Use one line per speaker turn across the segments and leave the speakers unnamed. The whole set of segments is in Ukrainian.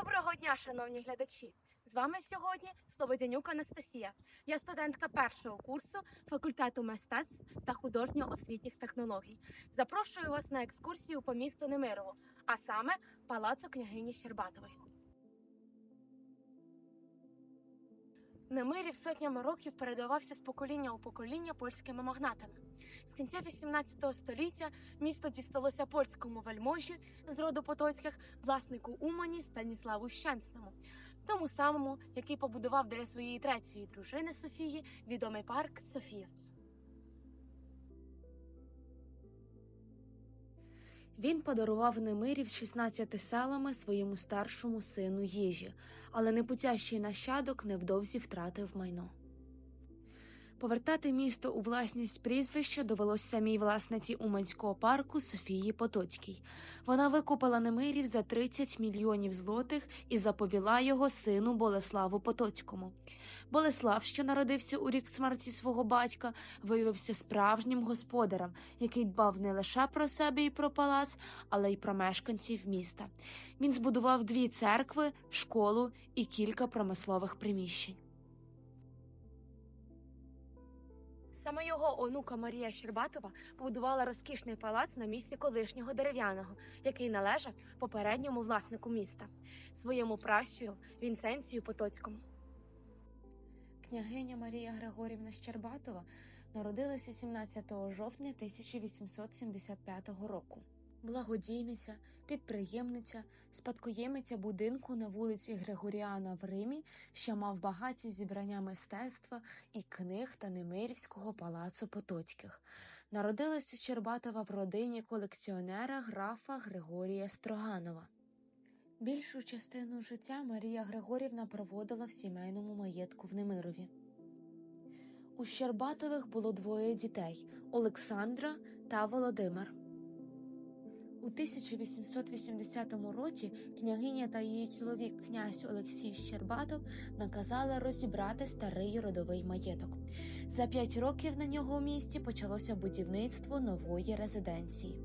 Доброго дня, шановні глядачі! З вами сьогодні Слободянюк Анастасія. Я студентка першого курсу факультету мистецтв та художньо-освітніх технологій. Запрошую вас на екскурсію по місту Немирово, а саме палацу княгині Щербатової. Немирів сотнями років передавався з покоління у покоління польськими магнатами. З кінця 18 століття місто дісталося польському вельможі з роду Потоцьких, власнику Умані Станіславу Щенсному, тому самому, який побудував для своєї третьої дружини Софії відомий парк Софіївки. Він подарував Немирів з 16 селами своєму старшому сину Їжі, але непутящий нащадок невдовзі втратив майно. Повертати місто у власність прізвища довелось самій власниці Уманського парку Софії Потоцькій. Вона викупила Немирів за 30 мільйонів злотих і заповіла його сину Болеславу Потоцькому. Болеслав, що народився у рік смерті свого батька, виявився справжнім господарем, який дбав не лише про себе і про палац, але й про мешканців міста. Він збудував дві церкви, школу і кілька промислових приміщень. Саме його онука Марія Щербатова побудувала розкішний палац на місці колишнього дерев'яного, який належав попередньому власнику міста, своєму пращуру Вінценцію Потоцькому. Княгиня Марія Григорівна Щербатова народилася 17 жовтня 1875 року. Благодійниця, підприємниця, спадкоємиця будинку на вулиці Григоріана в Римі, що мав багаті зібрання мистецтва і книг та Немирівського палацу Потоцьких. Народилася Щербатова в родині колекціонера графа Григорія Строганова. Більшу частину життя Марія Григорівна проводила в сімейному маєтку в Немирові. У Щербатових було двоє дітей Олександра та Володимир. У 1880 році княгиня та її чоловік князь Олексій Щербатов наказали розібрати старий родовий маєток. За п'ять років на нього у місті почалося будівництво нової резиденції.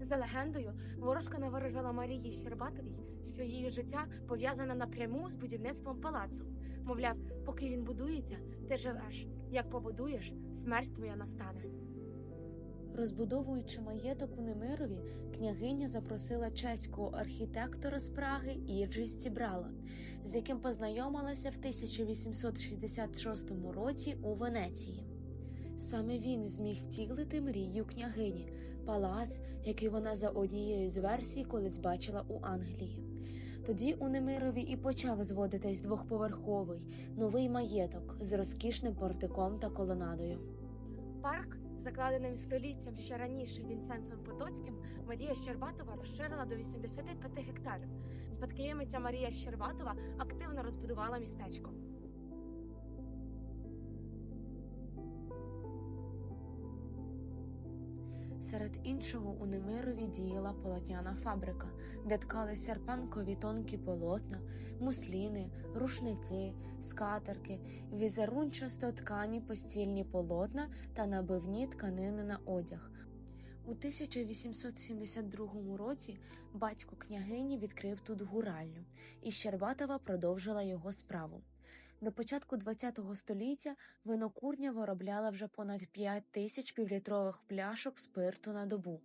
За легендою, ворожка наворожила Марії Щербатовій, що її життя пов'язане напряму з будівництвом палацу. Мовляв, поки він будується, ти живеш. Як побудуєш, смерть твоя настане. Розбудовуючи маєток у Немирові, княгиня запросила чеського архітектора з Праги Ірджі Стібрала, з яким познайомилася в 1866 році у Венеції. Саме він зміг втілити мрію княгині, палац, який вона за однією з версій колись бачила у Англії. Тоді у Немирові і почав зводитись двохповерховий новий маєток з розкішним портиком та колонадою. Парк, закладеним століттям ще раніше Вінсенцем Потоцьким, Марія Щербатова розширила до 85 гектарів. Спадкоємиця Марія Щербатова активно розбудувала містечко. Серед іншого у Немирові діяла полотняна фабрика, де ткали серпанкові тонкі полотна, мусліни, рушники, скатерки, візерунчасто ткані постільні полотна та набивні тканини на одяг. У 1872 році батько княгині відкрив тут гуральню, і Щербатова продовжила його справу. До початку ХХ століття винокурня виробляла вже понад 5 тисяч півлітрових пляшок спирту на добу.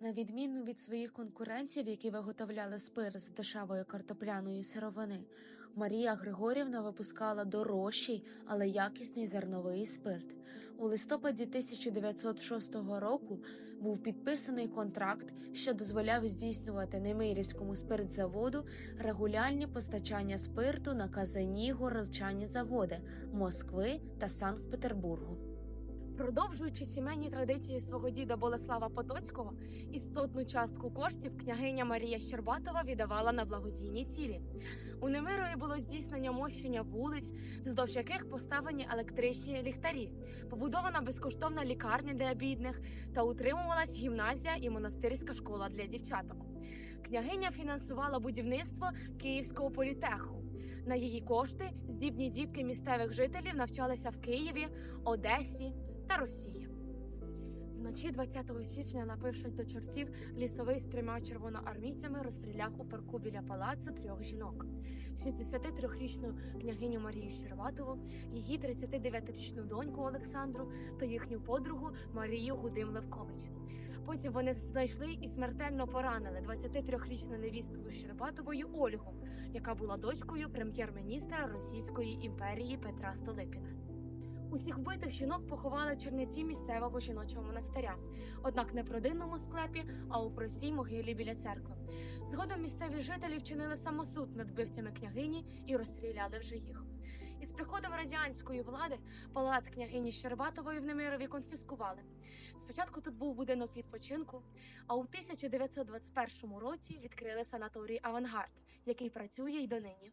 На відміну від своїх конкурентів, які виготовляли спирт з дешевої картопляної сировини, Марія Григорівна випускала дорожчий, але якісний зерновий спирт. У листопаді 1906 року був підписаний контракт, що дозволяв здійснювати Немирівському спиртзаводу регулярні постачання спирту на казані горілчані заводи Москви та Санкт-Петербургу. Продовжуючи сімейні традиції свого діда Болеслава Потоцького, істотну частку коштів княгиня Марія Щербатова віддавала на благодійні цілі. У Немирові було здійснення мощення вулиць, вздовж яких поставлені електричні ліхтарі, побудована безкоштовна лікарня для бідних та утримувалась гімназія і монастирська школа для дівчаток. Княгиня фінансувала будівництво Київського політеху. На її кошти здібні дітки місцевих жителів навчалися в Києві, Одесі та Росії.
Вночі 20 січня, напившись до чортів, лісовий з трьома червоноармійцями розстріляв у парку біля палацу трьох жінок: 63-річну княгиню Марію Щербатову, її 39-річну доньку Олександру та їхню подругу Марію Гудим Левкович. Потім вони знайшли і смертельно поранили 23-річну невістку Щербатовою Ольгу, яка була дочкою прем'єр-міністра Російської імперії Петра Столипіна. Усіх вбитих жінок поховали черниці місцевого жіночого монастиря, однак не в родинному склепі, а у простій могилі біля церкви. Згодом місцеві жителі вчинили самосуд над вбивцями княгині і розстріляли вже їх. Із приходом радянської влади палац княгині Щербатової в Немирові конфіскували. Спочатку тут був будинок відпочинку, а у 1921 році відкрили санаторій Авангард, який працює й донині.